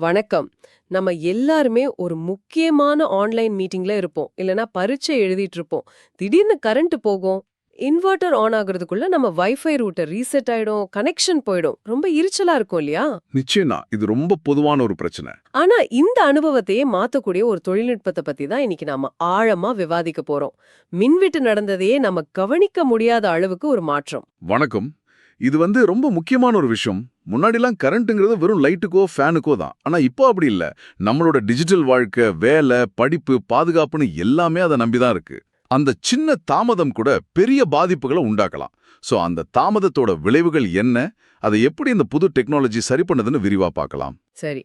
வணக்கம். நம்ம எல்லாருமே ஒரு முக்கியமான ஆன்லைன் மீட்டிங்ல இருப்போம். இல்லனா பரீட்சை எழுதிட்டு இருப்போம். திடீர்னு கரண்ட் போகும். இன்வெர்ட்டர் ஆன் ஆகுறதுக்குள்ள நம்ம வைஃபை ரூட்டர் ரீசெட் ஆயிடும். கனெக்ஷன் போயிடும். ரொம்ப எரிச்சலா இருக்கும் இல்லையா? நிச்சயமா. இது ரொம்ப பொதுவான ஒரு பிரச்சனை. ஆனா இந்த அனுபவத்தையே மாத்தக்கூடிய ஒரு தொழில்நுட்பத்தை பத்தி தான் இன்னைக்கு நாம ஆழமா விவாதிக்க போறோம். மின்வெட்டு நடந்ததையே நம்ம கவனிக்க முடியாத அளவுக்கு ஒரு மாற்றம். வணக்கம். இது வந்து ரொம்ப முக்கியமான ஒரு விஷயம். முன்னாடிலாம் கரண்ட்டுங்கிறது வெறும் லைட்டுக்கோ ஃபேனுக்கோ தான். ஆனா இப்போ அப்படி இல்ல. நம்மளோட டிஜிட்டல் வாழ்க்கை வேலை படிப்பு பாதுகாப்புன்னு எல்லாமே அதை நம்பிதான் இருக்கு. அந்த சின்ன தாமதம் கூட பெரிய பாதிப்புகளை உண்டாக்கலாம். சோ அந்த தாமதத்தோட விளைவுகள் என்ன? அதை எப்படி இந்த புது டெக்னாலஜி சரி பண்ணுதுன்னு விரிவா பார்க்கலாம். சரி.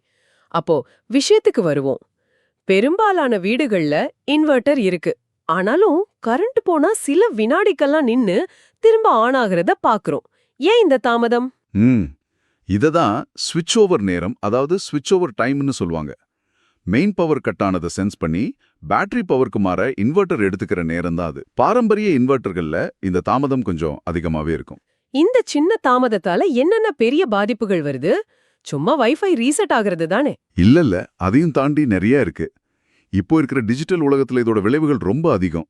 அப்போ விஷயத்துக்கு வருவோம். பெரும்பாலான வீடுகள்ல இன்வெர்ட்டர் இருக்கு. ஆனாலும் கரண்ட் போனா சில வினாடிக்கெல்லாம் நின்னு திரும்ப ஆன் ஆகுறத பாக்குறோம் ஏன் இந்த தாமதம்? ம். இதை தான் ஸ்விட்ச் ஓவர் நேரம் அதாவது ஸ்விட்ச் ஓவர் டைம்னு சொல்லுவாங்க. மெயின் பவர் கட் ஆனதை சென்ஸ் பண்ணி பேட்டரி பவருக்கு மாற இன்வெர்ட்டர் எடுத்துக்கிற நேரம் தான் அது. பாரம்பரிய இன்வெர்ட்டர்கள்ல இந்த தாமதம் கொஞ்சம் அதிகமாவே இருக்கும். இந்த சின்ன தாமதத்தால என்னென்ன பெரிய பாதிப்புகள் வருது? சும்மா வைஃபை ரீசெட் ஆகுறது தானே? இல்ல இல்ல அதையும் தாண்டி நிறைய இருக்கு. இப்போ இருக்கிற டிஜிட்டல் உலகத்துல இதோட விளைவுகள் ரொம்ப அதிகம்.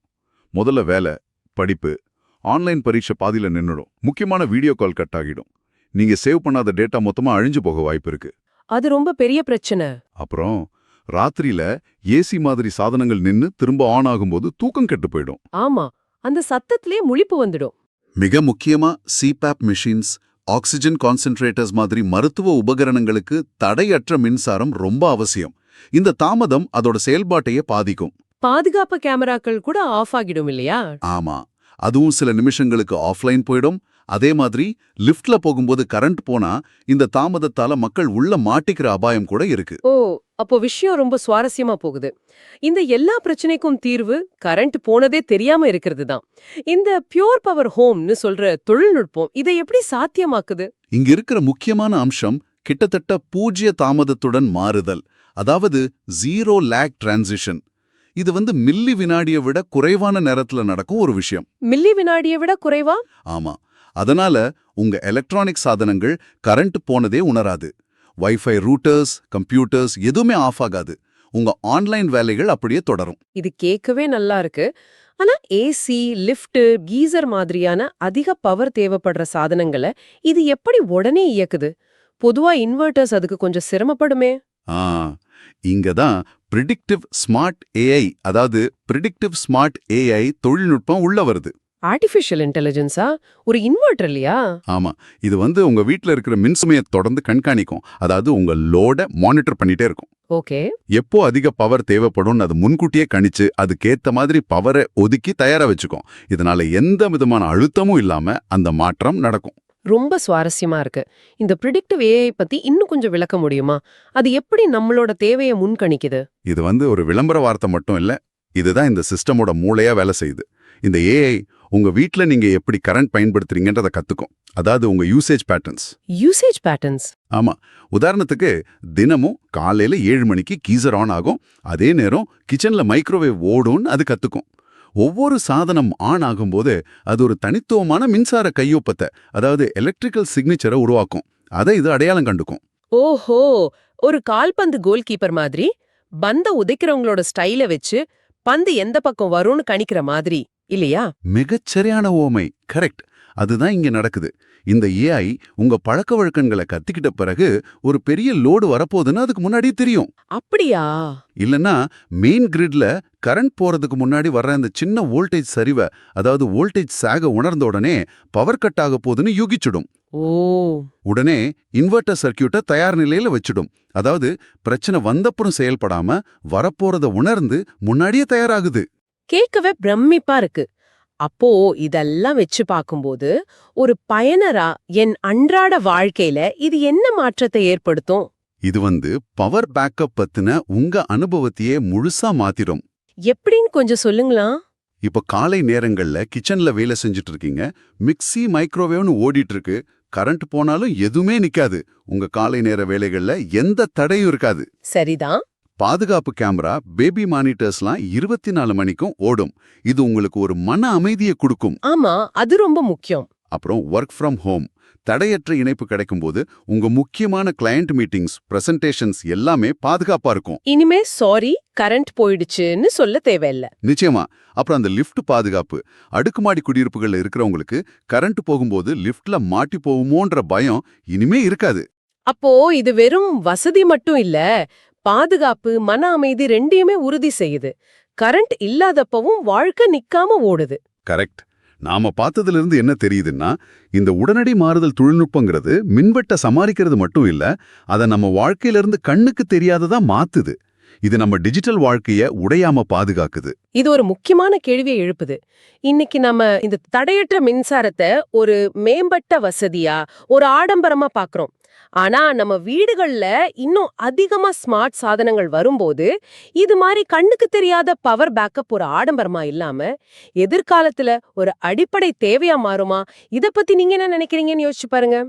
முதல்ல வேலை படிப்பு ஆன்லைன் பரீட்சை பாதியில நின்னுடும். முக்கியமான வீடியோ கால் கட் ஆகிடும். நீங்க சேவ் பண்ணாத டேட்டா மொத்தமா அழிஞ்சு போக வாய்ப்பு இருக்கு. அது ரொம்ப பெரிய பிரச்சனை. அப்புறம் ராத்திரியில ஏசி மாதிரி சாதனங்கள் நின்னு திரும்ப ஆன் ஆகும்போது தூக்கம் கெட்டு போயிடும். ஆமா அந்த சத்தத்திலே முழிப்பு வந்துடும். மிக முக்கியமா சிபேப் மிஷின்ஸ் ஆக்சிஜன் கான்சென்ட்ரேட்டர்ஸ் மாதிரி மருத்துவ உபகரணங்களுக்கு தடையற்ற மின்சாரம் ரொம்ப அவசியம். இந்த தாமதம் அதோட செயல்பாட்டையே பாதிக்கும். பாதுகாப்பு கேமராக்கள் கூட ஆஃப் ஆகிடும் இல்லையா? ஆமா அதுவும் சில நிமிஷங்களுக்கு ஆஃப்லைன் போயிடும். அதே மாதிரி லிஃப்ட்ல போகும்போது கரண்ட் போனா இந்த தாமதத்தால மக்கள் உள்ள மாட்டிக்கிற அபாயம் கூட இருக்கு. ஓ அப்போ விஷயம் ரொம்ப சுவாரஸ்யமா போகுது. இந்த எல்லா பிரச்சனைக்கும் தீர்வு கரண்ட் போனதே தெரியாம இருக்கிறது தான் இந்த பியூர் பவர் ஹோம்னு சொல்ற தொழில்நுட்பம் இதை எப்படி சாத்தியமாக்குது? இங்க இருக்கிற முக்கியமான அம்சம் கிட்டத்தட்ட பூஜ்ய தாமதத்துடன் மாறுதல் அதாவது ஜீரோ லேக் டிரான்சிஷன் இது வந்து மில்லி வினாடியை விட குறைவான நேரத்துல நடக்கும் ஒரு விஷயம். மில்லி வினாடியை விட குறைவா? ஆமா. அதனால உங்க எலக்ட்ரானிக் சாதனங்கள் கரண்ட் போனதே உணராது. வைஃபை ரூட்டர்ஸ் கம்ப்யூட்டர்ஸ் எதுவுமே ஆஃப் ஆகாது. உங்க ஆன்லைன் வேலைகள் அப்படியே தொடரும். இது கேட்கவே நல்லா இருக்கு. ஆனா ஏசி லிஃப்ட் கீசர் மாதிரியான அதிக பவர் தேவைப்படுற சாதனங்களை இது எப்படி உடனே இயக்குது? பொதுவா இன்வெர்ட்டர்ஸ் அதுக்கு கொஞ்சம் சிரமப்படுமே. ஆ இங்க தான் ப்ரிடிக்டிவ் ஸ்மார்ட் ஏஐ அதாவது ப்ரிடிக்டிவ் ஸ்மார்ட் ஏஐ தொழில்நுட்பம் உள்ள வருது. ஆர்டிஃபிஷியல் இன்டெலிஜென்ஸா ஒரு இன்வெர்ட்டர் இல்லையா? ஆமா. இது வந்து உங்க வீட்ல இருக்கிற மின்சுமையை தொடர்ந்து கண்காணிக்கும். அதாவது உங்க லோட மானிட்டர் பண்ணிட்டே இருக்கும். ஓகே. எப்போ அதிக பவர் தேவைப்படும்னு அது முன்கூட்டியே கணிச்சு அதுக்கேத்த மாதிரி பவரை ஒதுக்கி தயாரா வச்சுக்கும். இதனால எந்த விதமான அழுத்தமும் இல்லாம அந்த மாற்றம் நடக்கும். ரொம்ப சுவாரஸ்யமா இருக்கு. இந்த ப்ரிடிக்டிவ் ஏஐ பத்தி இன்னும் கொஞ்சம் விளக்க முடியுமா? அது எப்படி நம்மளோட தேவையை முன்கணிக்குது? இது வந்து ஒரு விளம்பர வார்த்தை மட்டும் இல்ல இதுதான் இந்த சிஸ்டமோட மூளையா வேலை செய்யுது. இந்த ஏஐ உங்க வீட்ல நீங்க எப்படி கரண்ட் பயன்படுத்துறீங்கன்றத கத்துக்கும். அதாவது உங்க யூசேஜ் பேட்டர்ன்ஸ் யூசேஜ் பேட்டர்ன்ஸ் ஆமா. உதாரணத்துக்கு தினமும் காலையில ஏழு மணிக்கு கீசர் ஆன் ஆகும். அதே நேரம் கிச்சன்ல மைக்ரோவேவ் ஓடும்னு அது கத்துக்கும். ஒவ்வொரு சாதனம் ஆன் ஆகும்போது அது ஒரு தனித்துவமான மின்சார கையொப்பத்தை அதாவது எலக்ட்ரிக்கல் சிக்னேச்சரை உருவாக்கும். அதை இது அடையாளம் கண்டுக்கும். ஓஹோ! ஒரு கால்பந்து கோல் கீப்பர் மாதிரி பந்த உதைக்கிறவங்களோட ஸ்டைல வச்சு பந்து எந்த பக்கம் வரும்னு கணிக்கிற மாதிரி. இல்லையா? மிகச்சரியான ஓமை. கரெக்ட். அதுதான் இங்க நடக்குது. இந்த ஏஐ உங்க பழக்க வழக்கங்களை கத்துக்கிட்ட பிறகு ஒரு பெரிய லோடு வரப்போகுதுன்னு அதுக்கு முன்னாடியே தெரியும். அப்படியா? இல்லனா மெயின் கிரிட்ல கரண்ட் போறதுக்கு முன்னாடி வர்ற அந்த சின்ன வோல்டேஜ் சரிவை அதாவது வோல்டேஜ் சாக உணர்ந்த உடனே பவர் கட் ஆக போகுதுன்னு யூகிச்சிடும். ஓ. உடனே இன்வெர்ட்டர் சர்க்கியூட்டை தயார் நிலையில வச்சிடும். அதாவது பிரச்சனை வந்தப்புறம் செயல்படாம வரப்போறத உணர்ந்து முன்னாடியே தயாராகுது. கேட்கவே பிரமிப்பா இருக்கு. அப்போ இதெல்லாம் வச்சு பார்க்கும்போது ஒரு பயனரா என் அன்றாட வாழ்க்கையில இது என்ன மாற்றத்தை ஏற்படுத்தும்? இது வந்து பவர் பேக்கப் பத்தின உங்க அனுபவத்தையே முழுசா மாத்திடும் எப்படின்னு கொஞ்சம் சொல்லுங்களா இப்ப காலை நேரங்கள்ல கிச்சன்ல வேலை செஞ்சுட்டு இருக்கீங்க மிக்ஸி மைக்ரோவேவ்னு ஓடிட்டு இருக்கு கரண்ட் போனாலும் எதுவுமே நிக்காது. உங்க காலை நேர வேலைகள்ல எந்த தடையும் இருக்காது. சரிதான். பாதுகாப்பு கேமரா பேபி மானிட்டர்ஸ்லாம் இருபத்தி நாலு மணிக்கும் ஓடும். இது உங்களுக்கு ஒரு மன அமைதியை கொடுக்கும். ஆமா அது ரொம்ப முக்கியம். அப்புறம் ஒர்க் ஃப்ரம் ஹோம் தடையற்ற இணைப்பு கிடைக்கும்போது உங்க முக்கியமான கிளையண்ட் மீட்டிங்ஸ் பிரசன்டேஷன்ஸ் எல்லாமே பாதுகாப்பா இருக்கும். இனிமே சாரி கரண்ட் போயிடுச்சுன்னு சொல்ல தேவையில்ல. நிச்சயமா. அப்புறம் அந்த லிஃப்ட் பாதுகாப்பு. அடுக்குமாடி குடியிருப்புகள்ல இருக்கிறவங்களுக்கு கரண்ட் போகும்போது லிஃப்ட்ல மாட்டி போகுமோன்ற பயம் இனிமே இருக்காது. அப்போ இது வெறும் வசதி மட்டும் இல்ல பாதுகாப்பு மன அமைதி ரெண்டையுமே உறுதி செய்யுது. கரண்ட் இல்லாதப்பவும் வாழ்க்கை நிக்காம ஓடுது. கரெக்ட். நாம பார்த்ததுல இருந்து என்ன தெரியுதுன்னா இந்த உடனடி மாறுதல் தொழில்நுட்பங்கிறது மின்வெட்ட சமாளிக்கிறது மட்டும் இல்ல அதை நம்ம வாழ்க்கையில இருந்து கண்ணுக்கு தெரியாததா மாத்துது. இது நம்ம டிஜிட்டல் வாழ்க்கைய உடையாம பாதுகாக்குது. இது ஒரு முக்கியமான கேள்வியை எழுப்புது. இன்னைக்கு நம்ம இந்த தடையற்ற மின்சாரத்தை ஒரு மேம்பட்ட வசதியா ஒரு ஆடம்பரமா பாக்குறோம். ஆனா நம்ம வீடுகள்ல இன்னும் அதிகமா ஸ்மார்ட் சாதனங்கள் வரும்போது இது மாதிரி கண்ணுக்கு தெரியாத பவர் பேக்கப் ஒரு ஆடம்பரமா இல்லாம எதிர்காலத்துல ஒரு அடிப்படை தேவையா மாறுமா? இத பத்தி நீங்க என்ன நினைக்கிறீங்கன்னு யோசிச்சு பாருங்க.